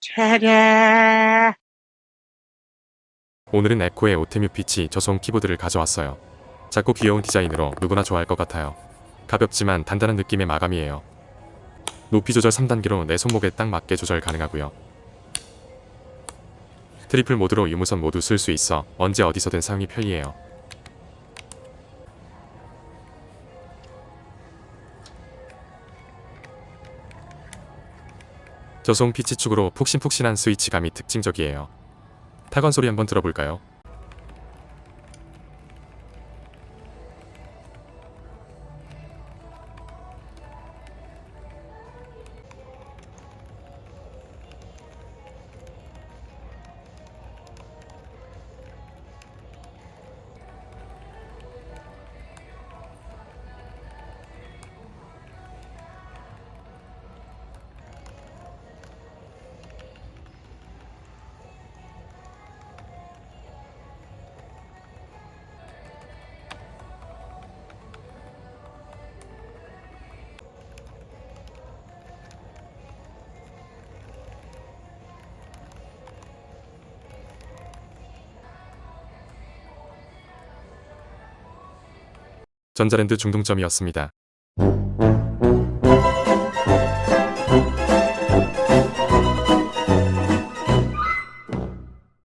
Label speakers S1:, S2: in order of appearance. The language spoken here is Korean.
S1: 차례.
S2: 오늘은 에코의 오테뮤 피치 저소음 키보드를 가져왔어요. 작고 귀여운 디자인으로 누구나 좋아할 것 같아요. 가볍지만 단단한 느낌의 마감이에요. 높이 조절 3단계로 내 손목에 딱 맞게 조절 가능하고요. 트리플 모드로 유무선 모두 쓸 수 있어 언제 어디서든 사용이 편리해요. 저소음 피치 축으로 푹신푹신한 스위치감이 특징적이에요. 타건 소리 한번 들어볼까요? 전자랜드 중동점이었습니다.